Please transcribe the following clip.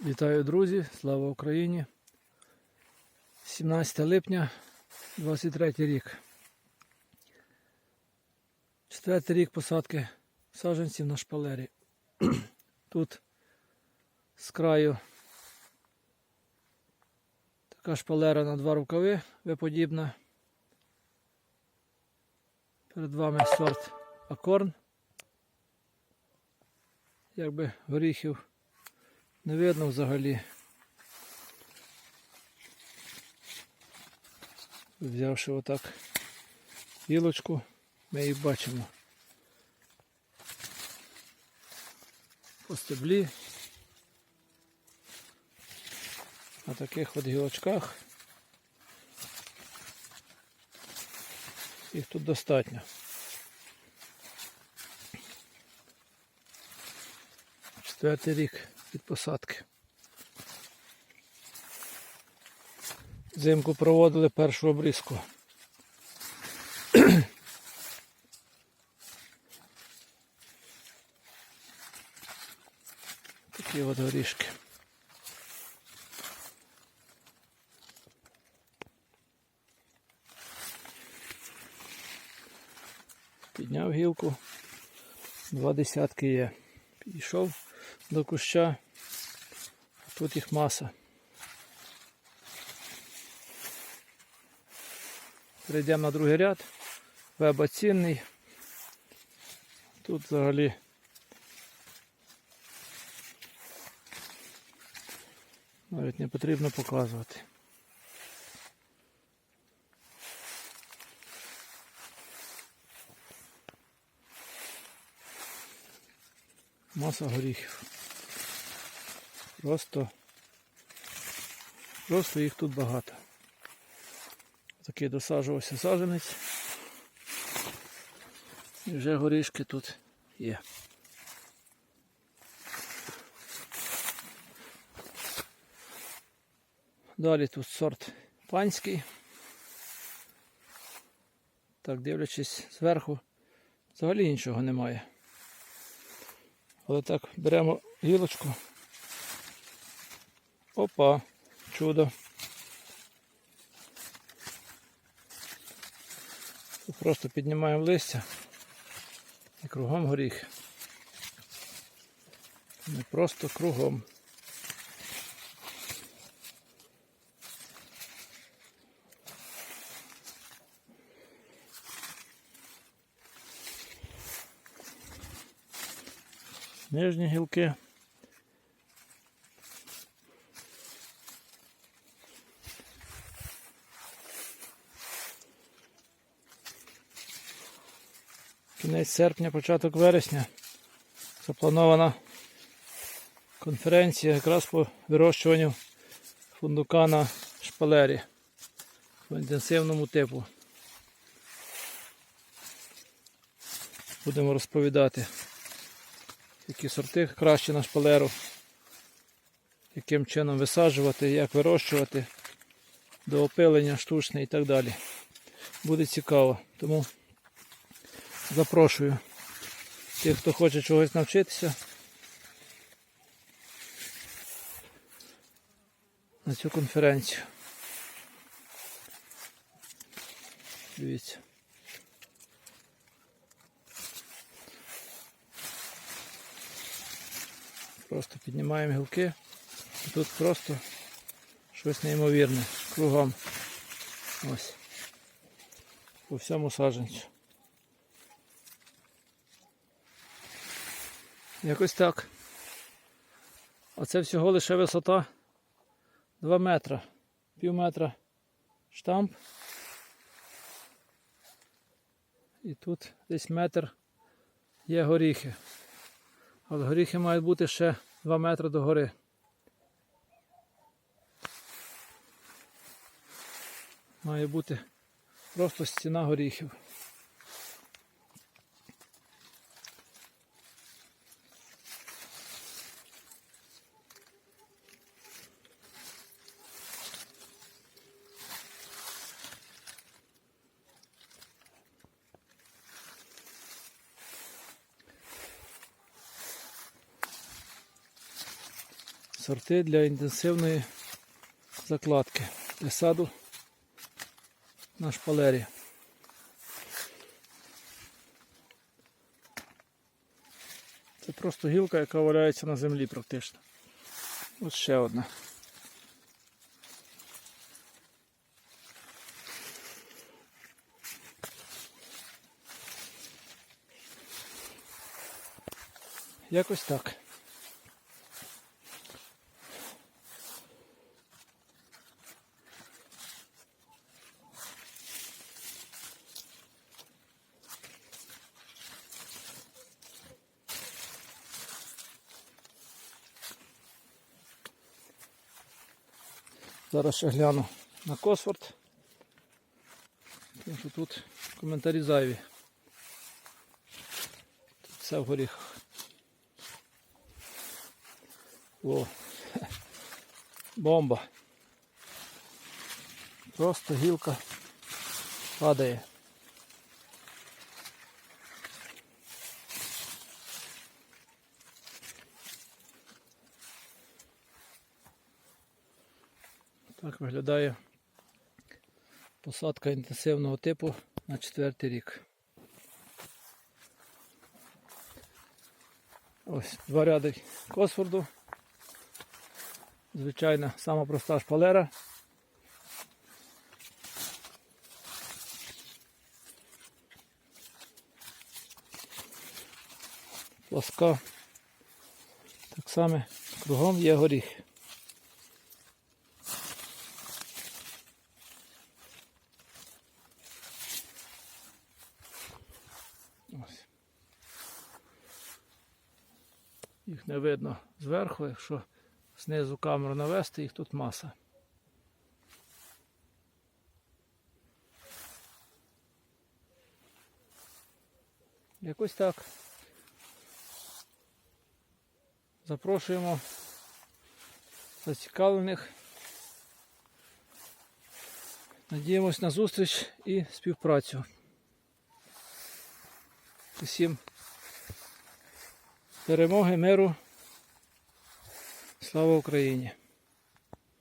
Вітаю, друзі! Слава Україні! 17 липня 23 рік. Четвертий рік посадки саджанців на шпалері. Тут з краю така шпалера на два рукави виподібна. Перед вами сорт Акорн. Якби горіхів не видно взагалі. Взявши отак гілочку, ми її бачимо. По стеблі. На таких от гілочках. Їх тут достатньо. Четвертий рік від посадки. Взимку проводили першу обрізку. Такі от горішки. Підняв гілку, два десятки є. Підійшов до куща, тут їх маса. Перейдемо на другий ряд. Веба цінний. Тут взагалі навіть не потрібно показувати. Маса горіхів. Просто, просто їх тут багато. Такий досаджувався саджанець. І вже горішки тут є. Далі тут сорт панський. Так, дивлячись зверху, взагалі нічого немає. Але так, беремо гілочку. Опа, чудо. Просто піднімаємо листя і кругом горіх. Не просто кругом. Нижні гілки. Кінець серпня, початок вересня запланована конференція якраз по вирощуванню фундука на шпалері по інтенсивному типу. Будемо розповідати, які сорти краще на шпалеру, яким чином висаджувати, як вирощувати до опилення штучне і так далі. Буде цікаво. Тому Запрошую тих, хто хоче чогось навчитися. На цю конференцію. Дивіться. Просто піднімаємо гілки. І тут просто щось неймовірне. Кругом. Ось. По всьому саджанцю. Якось так. Оце всього лише висота 2 метра. Пів метра штамп. І тут десь метр є горіхи. Але горіхи мають бути ще 2 метри до гори. Має бути просто стіна горіхів. Сорти для інтенсивної закладки для саду на шпалері. Це просто гілка, яка валяється на землі практично. Ось ще одна. Якось так. Зараз ще гляну на Косфорд. Тому що тут коментарі зайві. Тут все в горіхах. О, бомба. Просто гілка падає. Так виглядає посадка інтенсивного типу на четвертий рік. Ось два ряди Косфорду. Звичайна, сама проста шпалера. Плоска. Так само кругом є горіх. Їх не видно зверху, якщо знизу камеру навести, їх тут маса. Якось так. Запрошуємо зацікавлених. Надіємось на зустріч і співпрацю. Усім перемоги, миру. Слава Україні!